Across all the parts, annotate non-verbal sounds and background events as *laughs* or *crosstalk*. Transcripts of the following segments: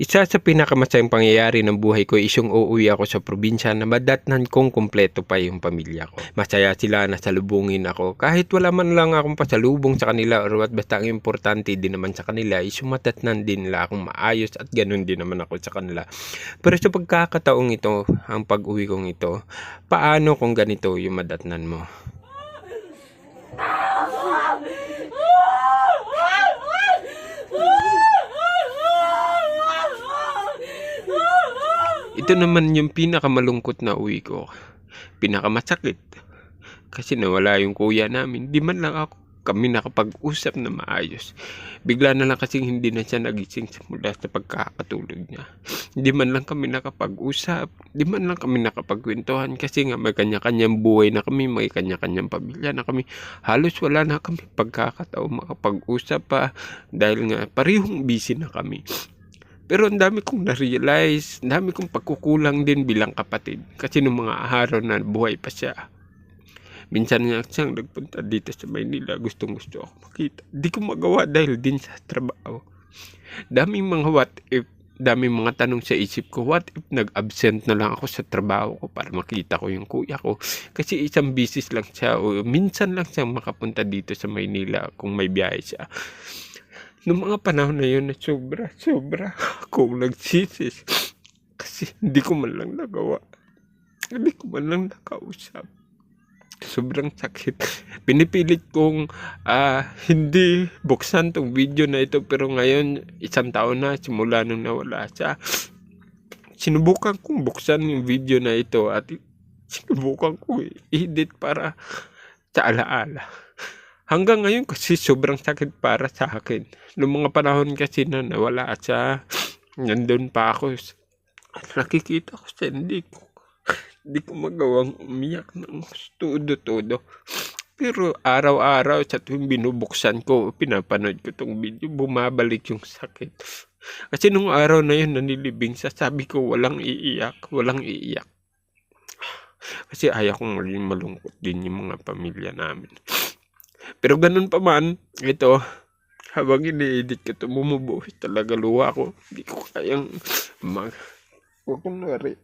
Isa sa pinakamasayang pangyayari ng buhay ko is yung uuwi ako sa probinsya na madatnan kong kumpleto pa yung pamilya ko. Masaya sila na salubungin ako kahit wala man lang akong pasalubong sa kanila or what basta ang importante din naman sa kanila is yung madatnan din nila akong maayos at ganun din naman ako sa kanila. Pero sa pagkakataong ito, ang pag-uwi kong ito, paano kung ganito yung madatnan mo? Ito naman yung pinakamalungkot na uwi ko. Pinakamasakit. Kasi nawala yung kuya namin. Di man lang ako kami nakapag-usap na maayos. Bigla na lang kasing hindi na siya nagising mula sa pagkakatulog niya. Hindi man lang kami nakapag-usap. Di man lang kami nakapagkwentuhan kasi nga may kanya-kanyang buhay na kami, may kanya-kanyang pamilya na kami. Halos wala na kami pagkakataon makapag-usap pa dahil nga parehong busy na kami. Pero ang dami kong na-realize, ang dami kong pagkukulang din bilang kapatid. Kasi nung mga araw na buhay pa siya, minsan nga siyang nagpunta dito sa Maynila, gustong gusto ako makita. Di ko magawa dahil din sa trabaho. Daming mga what if, daming mga tanong sa isip ko, what if nag-absent na lang ako sa trabaho ko para makita ko yung kuya ko. Kasi isang bisis lang siya o minsan lang siyang makapunta dito sa Maynila kung may biyahe siya. Noong mga panahon na yun, na sobra, sobra akong nagsisis. Kasi hindi ko man lang nagawa. Hindi ko man lang nakausap. Sobrang sakit. Pinipilit kong ah, hindi buksan tong video na ito pero ngayon isang taon na simula nung nawala siya. Sinubukan kong buksan yung video na ito at sinubukan ko i-edit para sa alaala. Hanggang ngayon kasi sobrang sakit para sa akin. Noong mga panahon kasi na nawala siya, nandun pa ako. Nakikita ko siya, hindi ko, hindi ko magawang umiyak ng todo-todo. Pero araw-araw sa tuwing binubuksan ko, pinapanood ko tong video, bumabalik yung sakit. Kasi nung araw na yun, nanilibing sa sabi ko, walang iiyak, walang iiyak. Kasi ayaw kong malungkot din yung mga pamilya namin. Pero ganun pa man, ito, habang ini-edit ko ito, bumubuhay talaga luwa ko. Hindi ko kayang mag... Kunwari.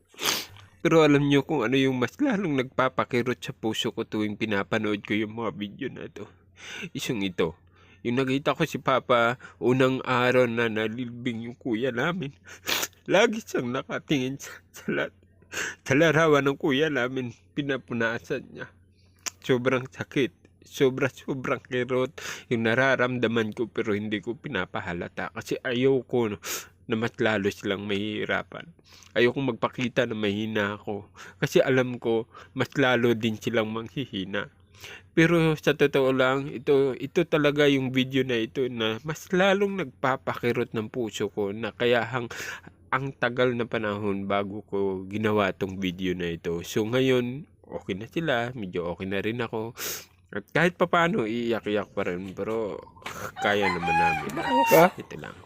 Pero alam nyo kung ano yung mas lalong nagpapakirot sa puso ko tuwing pinapanood ko yung mga video na ito. Isang ito. Yung nakita ko si Papa unang araw na nalilbing yung kuya namin. *laughs* Lagi siyang nakatingin sa, sa, la- sa larawan ng kuya namin. Pinapunasan niya. Sobrang sakit sobra *laughs* sobrang kirot yung nararamdaman ko pero hindi ko pinapahalata kasi ayaw ko no, na mas lalo silang mahihirapan. Ayaw kong magpakita na mahina ako kasi alam ko mas lalo din silang manghihina. Pero sa totoo lang, ito, ito talaga yung video na ito na mas lalong nagpapakirot ng puso ko na kaya hang ang tagal na panahon bago ko ginawa tong video na ito. So ngayon, okay na sila, medyo okay na rin ako. At kahit papaano, iiyak-iyak pa rin. Pero, kaya naman namin. Ka? Ito lang.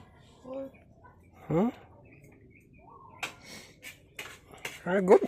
Huh? Hagot?